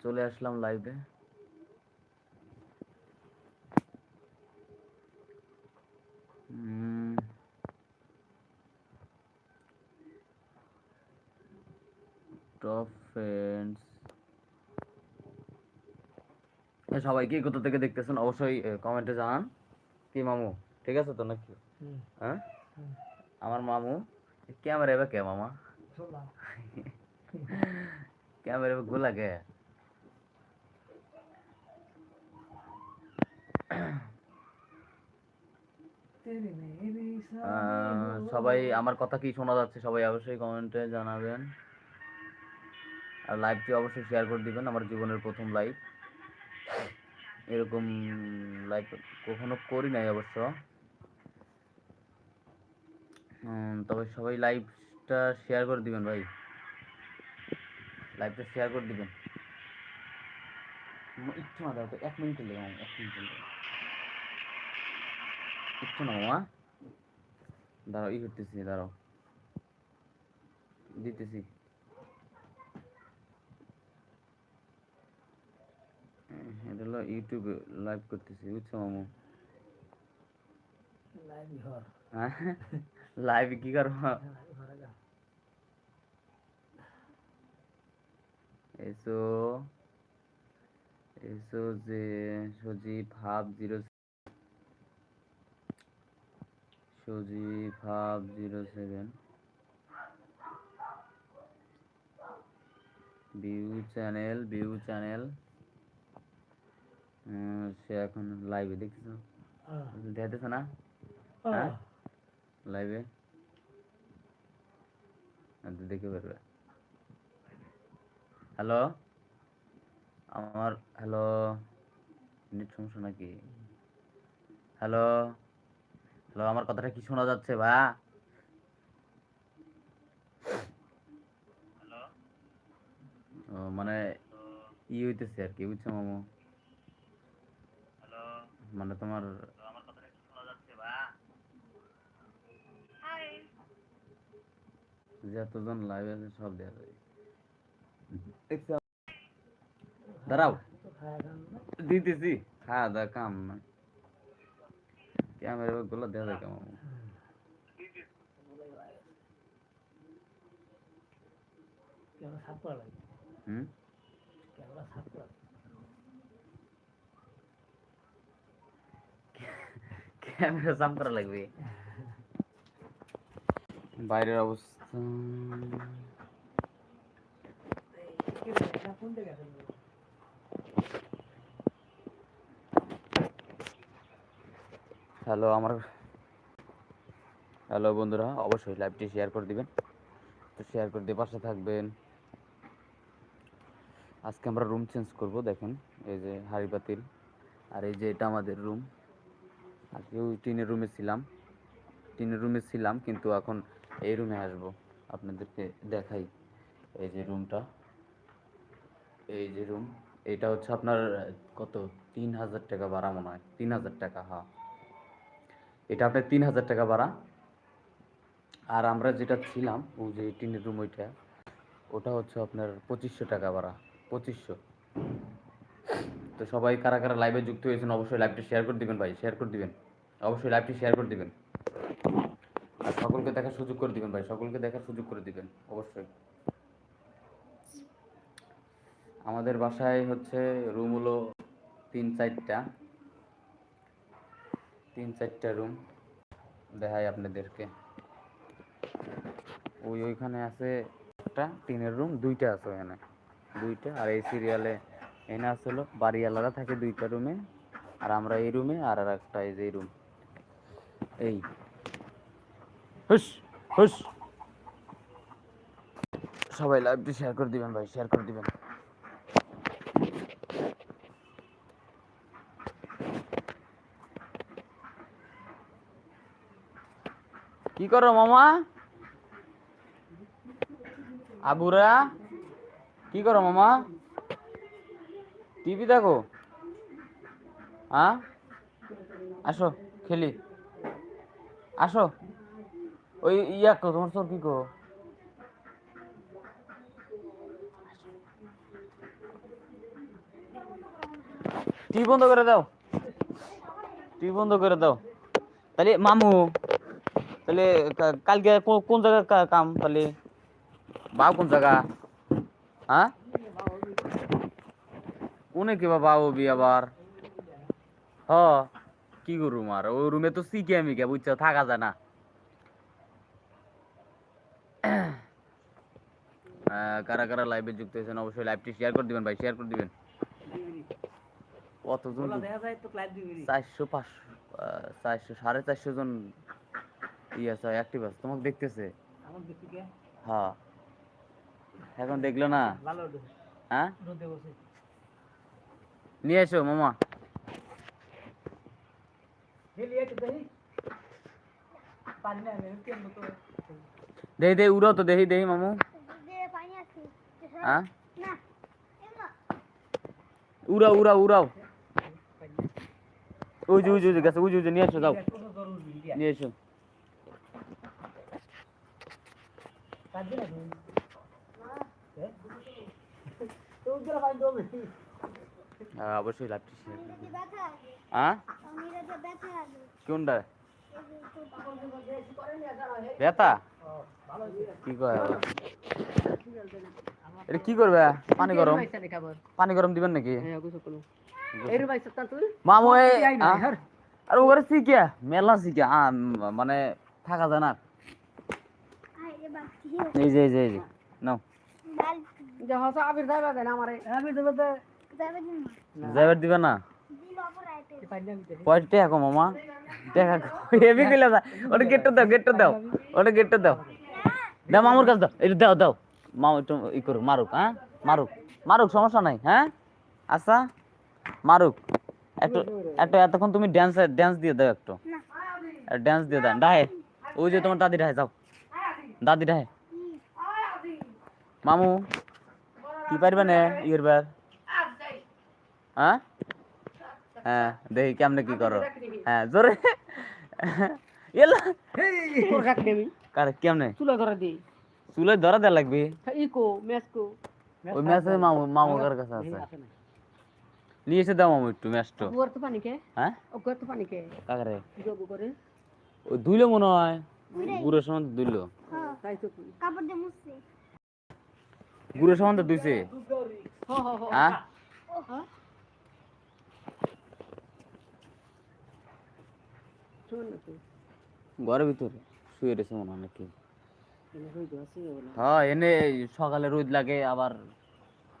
চলে আসলাম লাইভে top friends সবাই কি কোথা থেকে দেখতেছেন? অবশ্যই কমেন্টে জানান। কি মামু? ঠিক আছে তো নাকি? হ্যাঁ? আমার মামু? ক্যামেরা এবার কে মামা। ক্যামেরা গোলা কে তেরি মেরি আহ, সামনে সবাই আমার কথা কি শোনা যাচ্ছে? সবাই অবশ্যই কমেন্টে জানাবেন। আর লাইভটি অবশ্যই শেয়ার করে দিবেন আমার জীবনের প্রথম লাইভ এরকম লাইভ কখনো করি নাই অবশ্য। তবে সবাই লাইভটা শেয়ার করে দিবেন ভাই। লাইভটা শেয়ার করে দিবেন। একটু তো এক মিনিট লেগে এক মিনিট লেগে একটু মামা দাঁড়াও ই করতেছি দাঁড়াও। দিতেছি। এটা হলো ইউটিউবে লাইভ করতেছি বুঝছ মামু? লাইভ হ্যাঁ? কি লাইভ এসো এসো যে Sajib half zero Sajib half zero seven view channel view channel সে এখন লাইভে আহ, দেখাতেছে না? আহ, হ্যাঁ? লাইভে দেখে পারবে হ্যালো আমার হ্যালো নেট সমস্যা নাকি? হ্যালো হ্যালো আমার কথাটা কি শোনা যাচ্ছে বা মানে ই হইতেছে আর কি বুঝছ মামু? মানে তোমার যতজন লাইভ আছে সব দেওয়া যাবে দাঁড়াও। খান না। দিতেছি। খাওয়া দাওয়া কাম না। ক্যামেরা গুলো দেওয়া যায় কেমন? ক্যামেরা হুম? সাম করা লাগবে। বাইরের অবস্থা। কোন জায়গায় হ্যালো আমার, হ্যালো বন্ধুরা, অবশ্যই লাইভটি শেয়ার করে দিবেন। তো শেয়ার করে দিয়ে পাশে থাকবেন। আজকে আমরা রুম চেঞ্জ করব, দেখেন, এই যে হাড়ি পাতিল আর এই যে এটা আমাদের রুম আজকে ওই টিনের রুমে ছিলাম। টিনের রুমে ছিলাম, কিন্তু এখন এই রুমে আসব। আপনাদেরকে দেখাই এই যে রুমটা এই যে রুম এটা হচ্ছে আপনার কত? তিন হাজার টাকা ভাড়া মনে হয়। তিন হাজার টাকা হ্যাঁ। এটা আপনার তিন হাজার টাকা ভাড়া। আর আমরা যেটা ছিলাম ওই যে টিনের রুম ওইটা, ওটা হচ্ছে আপনার পঁচিশশো টাকা ভাড়া, পঁচিশশো। তো সবাই কারা কারা লাইভে যুক্ত হয়েছেন, অবশ্যই লাইভটি শেয়ার করে দিবেন ভাই শেয়ার করে দিবেন। অবশ্যই লাইভটি শেয়ার করে দিবেন। আর সকলকে দেখার সুযোগ করে দিবেন ভাই, সকলকে দেখার সুযোগ করে দিবেন, অবশ্যই। আমাদের বাসায় হচ্ছে রুম হলো তিন চারটা। তিন চারটা রুম দেখাই আপনাদেরকে। ওই ওইখানে আছে একটা টিনের রুম দুইটা আছে ওখানে দুইটা, আর এই সিরিয়ালে এনে আছে হলো বাড়ি আলাদা থাকে দুইটা রুমে আর আমরা এই রুমে আর আর একটা এই যে রুম এই। হুস হুস। সবাই লাইভটি শেয়ার করে দিবেন ভাই শেয়ার করে দিবেন। কি করো মামা? আবুরা কি করো মামা? টিভি দেখো। হ্যাঁ আসো, খেলি। আসো। ওই ইয়া কো, তোমার তোর কি কো? টিভি বন্ধ করে দাও। টিভি বন্ধ করে দাও। তাহলে, মামু তাহলে কালকে কোন জায়গা কা- কাম তাহলে? বাউ কোন জায়গা? হ্যাঁ? কোনে কি বাবা বি আবার? হ কি করুম আর? ওই রুমে তো শিখে আমি কে বুঝছ? থাকা যায় না। কারা কারা লাইভে যুক্ত হয়েছেন অবশ্যই লাইভটি শেয়ার করে দিবেন ভাই শেয়ার করে দিবেন। কতজন বলা দেখা যায় তো ক্লাস দিবি। চারশো পাঁচশো চারশো সাড়ে চারশো জন ই আছে অ্যাক্টিভ আছে তোমাকে দেখতেছে আমার দেখি কে হ্যাঁ এখন দেখল না ভালো হ্যাঁ রোদে বসে নিয়ে এসো মামা না আমি কেন তো দেখি দেখি মামু হ্যাঁ উড়াও উড়াও উড়াও ওই যে ওই যে গেছে ওই যে নিয়ে এসো যাও বিলিয়া নিয়ে এসো কাজে হ্যাঁ? হ্যাঁ, অবশ্যই লাইভটি শেয়ার হ্যাঁ আছে। কোনটা? ব্যথা? কি? এটা কি করবে? পানি গরম। পানি গরম দিবেন নাকি? মামু? আর ওরে শিখিয়া মেলা শিখিয়া মানে থাকা যায় না এই যে এই যে এই যে নাও। আমি দেবে না? দিল অপরাইতে পানি আমি দেখি কয়টা টাকা কো মামা টাকা হেভি কইলা না। ওটা গেটটা দাও গেটটা দাও। ওটা গেটটা দাও। দাও মামুর কাছে দাও। এটা দাও দাও। মামু একটু ই করুক মারুক হ্যাঁ? মারুক। মারুক সমস্যা নাই হ্যাঁ? আচ্ছা? মারুক। একটু একটু এতক্ষণ তুমি ড্যান্স ড্যান্স দিয়ে দাও একটু। ড্যান্স দিয়ে দাও। ডাহে ওই যে তোমার দাদি ডাহে যাও। দাদি ডাহে মামু কি পারবে না ইয়ের বার হ্যাঁ? হ্যাঁ দেখি কেমনে কি করো। হ্যাঁ জোরে। এলা তোর কাক দেবি কার কেমনে? চুলা ধরা দি। চুলে ধরা দেওয়া লাগবে? ইকো মেসকো ওই ম্যাচে মামু মামু কার কাছে আছে? নিয়ে এসে দাও মামু একটু গুয়ার তো পানি কে? হ্যাঁ? ও তো পানি কে? কাকারে জব করে। মনে হয়। গুড়ের সমান ধুইলো হ্যাঁ। তাই তো কাপড় দিয়ে মুছছে। গুড়ের সমান তো ধুইছে হ হ হ হ্যাঁ তুই ঘরের ভিতরে শুয়ে রয়েছে মনে হয় নাকি? হ্যাঁ এনে সকালে রোদ লাগে আবার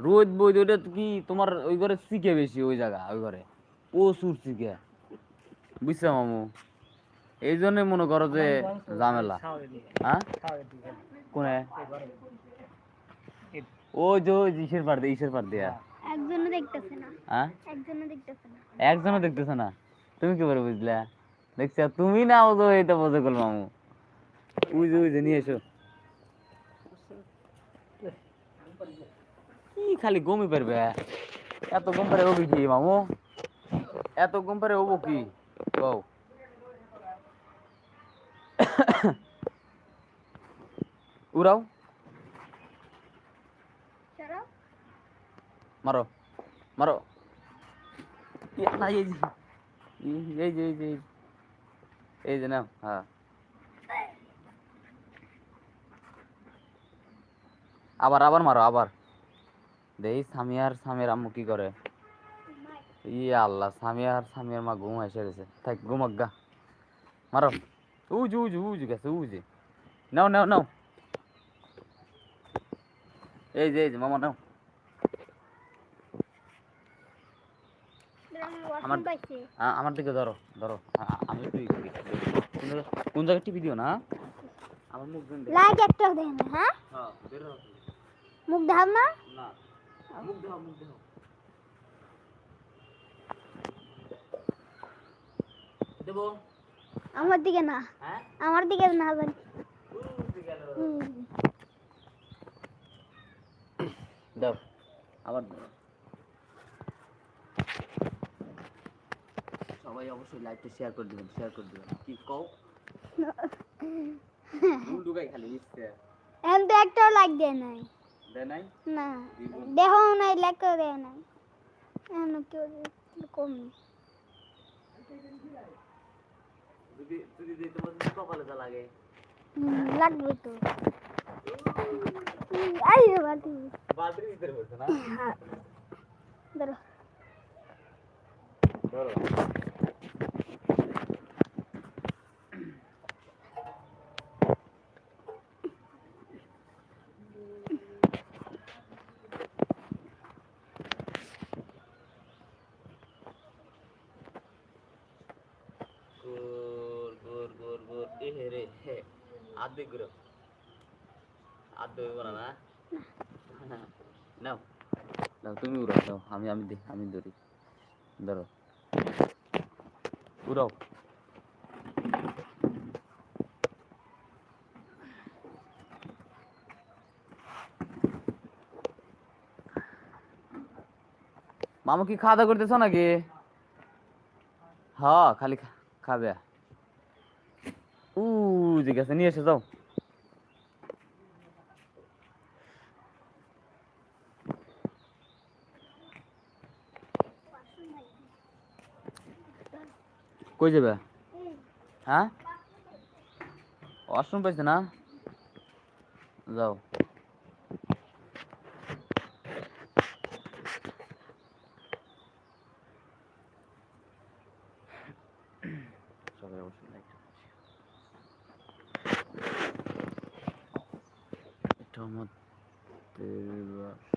রোদ বই ওটা কি তোমার ওই ঘরে শিখে বেশি ওই জায়গা ওই ঘরে। প্রচুর শিখে। বুঝছ মামু? এই জন্যই মনে করো যে ঝামেলা। হ্যাঁ? কোনে? ওই যে ওই যে ইসের পার দিয়ে ইসের পার দিয়া। একজনও দেখতেছে না। হ্যাঁ? একজনও দেখতেছে না। একজনও দেখতেছ না? তুমি কি করে বুঝলা? দেখছ? তুমি না ও তো এইটা বোঝে কল মামু। ওই যে ওই যে নিয়ে এসো। কি খালি গমি পারবে? এত গম পারে হবি কি মামু? এত গম পারে হব কি? কও। উড়াও। মারো মারো। না এই যে। এই- এই যে এই যে এই যে। নাও হ্যাঁ। আবার আবার মারো আবার। দেখি সামিয়ার সামিয়ার আম্মু কি করে? ইয়ে আল্লাহ সামিয়ার সামিয়ার মা ঘুম এসে গেছে। থাক ঘুমাক গা। মারো। উজু উজু উজু গেছে উজু নাও নাও নাও এই যে এই যে মামা নাও আমার দিকে ধরো ধরো। আমি একটু কোন জায়গা কোন জায়গায় টিপি দিও না? আমার মুখ লাইট একটা দেন হ্যাঁ? হ্যাঁ। মুখ দেখাব না? না। মুখ দাও মুখ দাও দেবো। আমার দিকে না। হ্যাঁ? আমার দিকে না জানি। দাও আবার সবাই অবশ্যই লাইভটা শেয়ার করে দিবেন শেয়ার করে দিবেন। কি কও? ঢুকাই খালি ইচ্ছে এখন তো একটাও লাইক দেয় নাই। দেয় নাই? না। দেখাও নাই লাইক দেয় নাই। এখন কেউ কম। যদি যদি দিই তোমার কপালে যা লাগে। হুম, লাগবে তো। এই যে বাটি বালতির ভিতরে বসে না? হ্যাঁ। ধরো। ধরো গোর গোর গোর গোর এ হে রে হে আধে গুলো না নাও নাও তুমি উড়াও দাও আমি আমি আমি ধরি ধরো উড়াও মামু কি খাওয়া দাওয়া করতেছ নাকি হ্যাঁ খালি খাবে উ যে গেছে নিয়ে এসে যাও। কই যাবে? হ্যাঁ? ওয়াশরুম পাইছে না? যাও সবাই অবশ্যই লাইক এটা আমাদের বাস-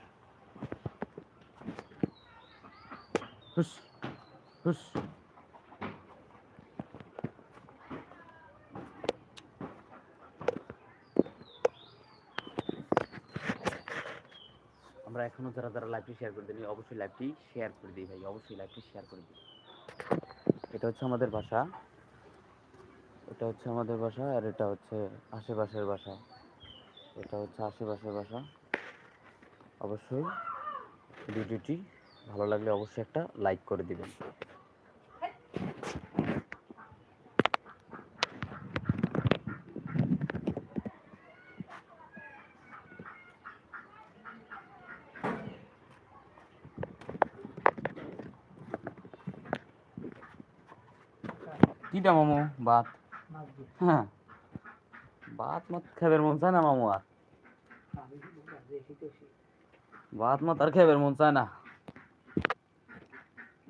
হুস হুস আমরা এখনও যারা যারা লাইভটি শেয়ার করে দিই অবশ্যই লাইভটি শেয়ার করে দিই ভাই, অবশ্যই লাইভটি শেয়ার করে দিই। এটা হচ্ছে আমাদের ভাষা এটা হচ্ছে আমাদের ভাষা আর এটা হচ্ছে আশেপাশের বাসা। এটা হচ্ছে আশেপাশের ভাষা অবশ্যই ভিডিওটি ভালো লাগলে অবশ্যই একটা লাইক করে দিবেন। কিটা মামু ভাত। হ্যাঁ। ভাত মাত খাবার মন চায় না মামু আর। ভাত মাত আর খাবার মন চায় না।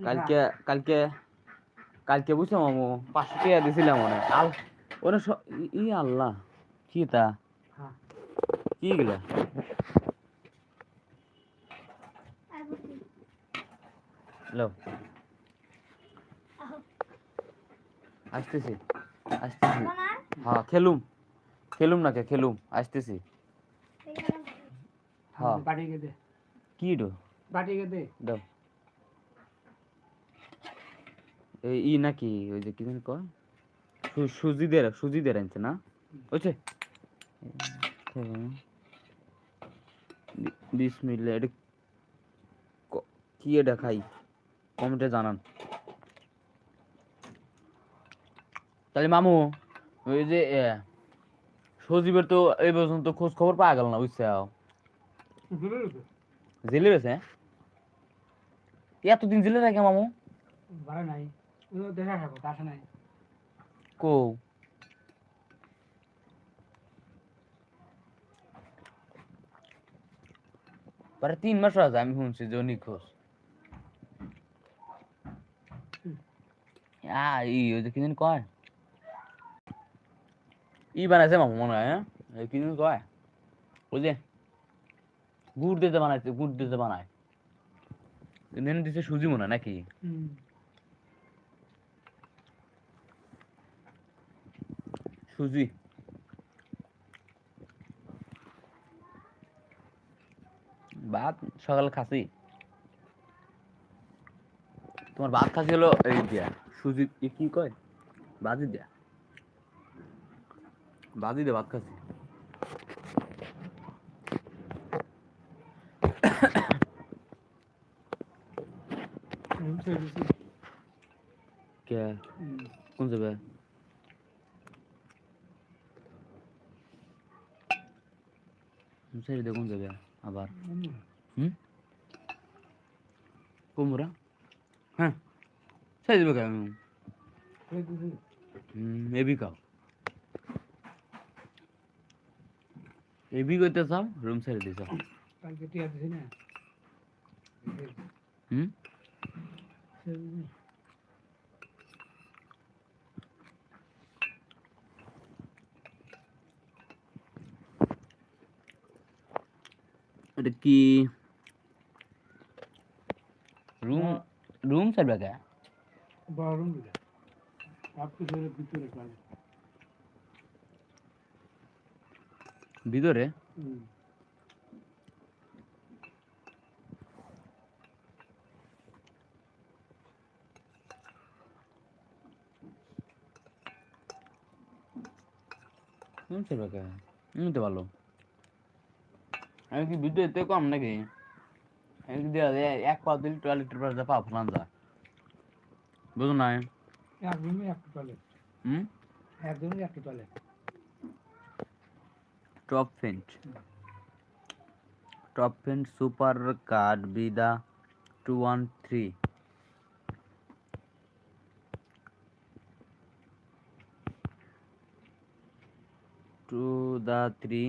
কালকে কালকে কালকে বুঝছ মামু? পাঁচশো টাকা দিছিলাম মনে। আল ওরে ই আল্লাহ কি তা? হ্যাঁ। কি গেলা হ্যালো। আসতেছি আসতেছি। হ্যাঁ খেলুম। খেলুম না কে খেলুম আসতেছি। হ্যাঁ। বাটি গে দে। কি ডো বাটি গে দে। দাও। ই নাকি? ওই যে কি জানি কয়? সু- সুজি দের সুজি না? বুঝছে বিসমিল্লা এটা কি এটা খাই? কমেন্টে জানান। তাহলে মামু ওই যে সজীবের তো এই পর্যন্ত খোঁজ খবর পাওয়া গেল না বুঝছে? জেলে গেছে? এতদিন জেলে থাকে মামু? নাই। নাই। কো পরে তিন মাস আছে আমি শুনছি যে নিখোঁজ। আ ই ওই যে কি জানি কয়? ই বানাইছে মামু মনে হয় হ্যাঁ? কি কয়? ওই যে গুড় দিতে বানাইছে গুড় দিতে বানায়। নেন দিছে সুজি মনে নাকি সুজি। ভাত সকালে খাসি। তোমার ভাত খাসি হলো এই দিয়া সুজি কি কয়? বাজি দিয়া। বাজি হুম সে দিছি কে? কোন যাবে? সরি দেখুন যাবে আবার? হুম? কুমড়া হ্যাঁ। সেই দেবে কেন এই দিদি হুম এবি খাও এবি করতে চাও রুম ছেড়ে দিছ কালকে টিয়া দিছি না হুম এটা কি রুম রুম সার্ভে কে বারুম দিলা আপনি ধরে ভিতরে কাজে ভিতরে। হুম রুম সার্ভে কে? হুম তো ভালো আমি কি ভিতরে এতে কম নাকি? আমি কি এক পা দিলে টয়লেটের পাশে পা ফেলান যা বুঝো না এক রুমে একটা টয়লেট। হুম? একটা টয়লেট। টপ ফেন্ট টপ ফেন্ট সুপার কার্ড বিদা টু ওয়ান থ্রি টু দা থ্রি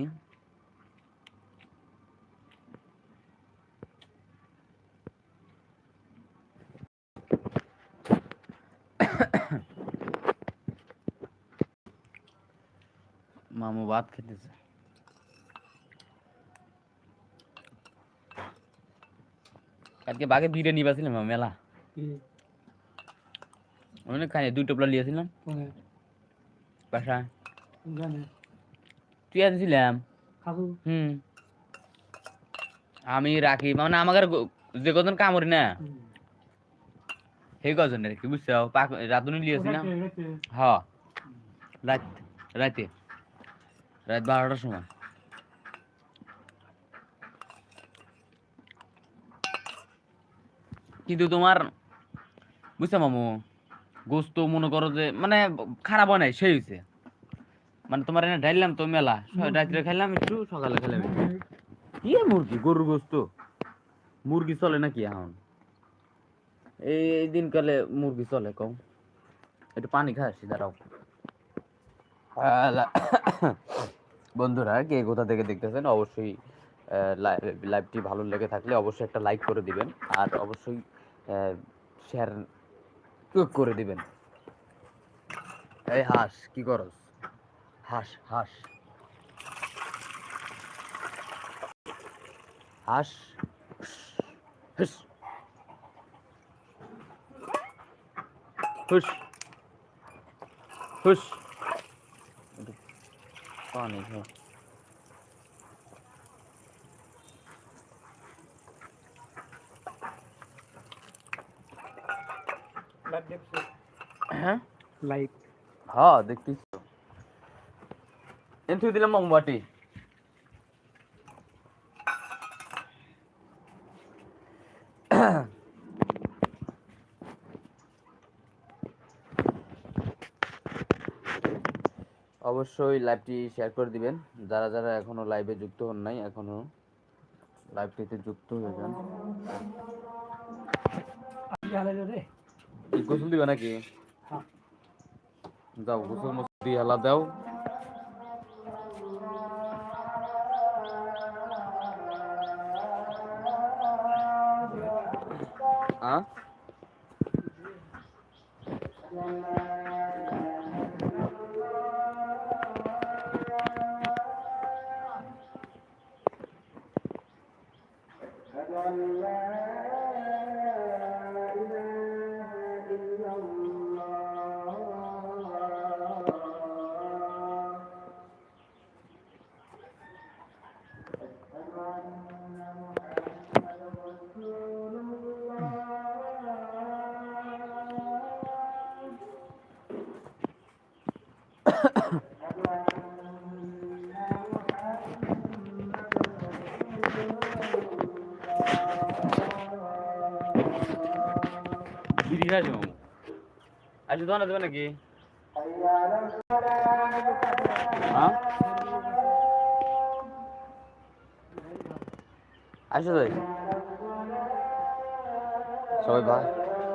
মামু ভাত খেতেছে কালকে বাঘে নিয়ে আসছিলাম মেলা। অনেক খাই দুই টোপলা নিয়েছিলাম বাসায় তুই আনছিলাম। হুম। আমি রাখি মানে আমাকে যে কজন কামড়ি না। সেই কজন কি বুঝছ? পাক রাতুনি ওটাকে। হ। রাত রাতে। রাত বারোটার সময়। কিন্তু তোমার বুঝছ মামু? গোস্ত মনে করো যে মানে খারাপ হয় নাই সেই হয়েছে মানে তোমার এনে ঢাইলাম তো মেলা রাত্রে খাইলাম একটু সকালে খাইলাম। কি মুরগি? গরুর গোস্ত? মুরগি চলে নাকি এখন? এই দিনকালে মুরগি চলে কম। একটু পানি খাস দাঁড়াও। বন্ধুরা কে কোথা থেকে দেখতেছেন অবশ্যই লাইভটি ভালো লেগে থাকলে অবশ্যই একটা লাইক করে দিবেন। আর অবশ্যই শেয়ার করে দিবেন। এই হাঁস, কি করস? হাঁস হাঁস। হাঁস, হুস। হুস। হুস। পানি খা লাইট দেখছ হ্যাঁ হ্যাঁ দেখতেছি তো। দিলাম মোমবাতি। অবশ্যই লাইভটি শেয়ার করে দিবেন। যারা যারা এখনও লাইভে যুক্ত হন নাই এখনও লাইভটিতে যুক্ত হয়ে যান। গোসল দিবে নাকি? যাও গোসল মসজিদ দিয়ে হেলা দাও। আচ্ছা দোকানে দেবে নাকি? হ্যাঁ? আসো তাই সবাই ভাই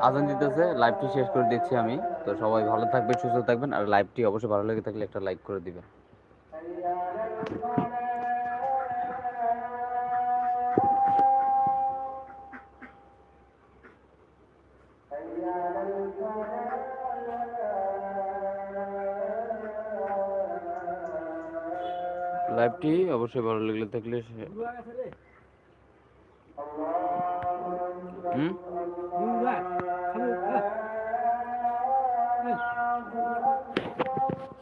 আজান দিতেছে লাইভটি শেষ করে দিচ্ছি আমি। তো সবাই ভালো থাকবেন সুস্থ থাকবেন আর লাইভটি অবশ্যই ভালো লেগে থাকলে একটা লাইক করে দিবেন। অবশ্যই ভালো লাগলে থাকলে হুম?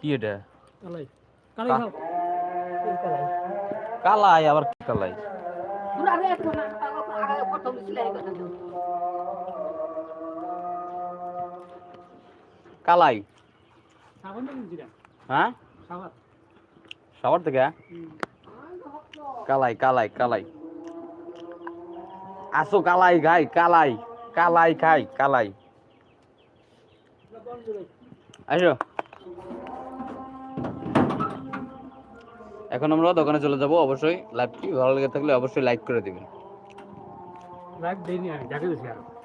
কি এটা? কালাই। কালাই খাও। এই কালাই কালাই আবার কি কালাই? বুড়া রে কোন আগে প্রথম সিলাই করে দাও কালাই। হ্যাঁ? সবার থেকে? কালাই কালাই কালাই। আসো, কালাই খাই, কালাই কালাই খাই, কালাই। আসো। এখন আমরা দোকানে চলে যাব, অবশ্যই। লাইভটি ভালো লেগে থাকলে অবশ্যই লাইক করে দিবেন। রাখ দেয়নি আমি দিছি আর।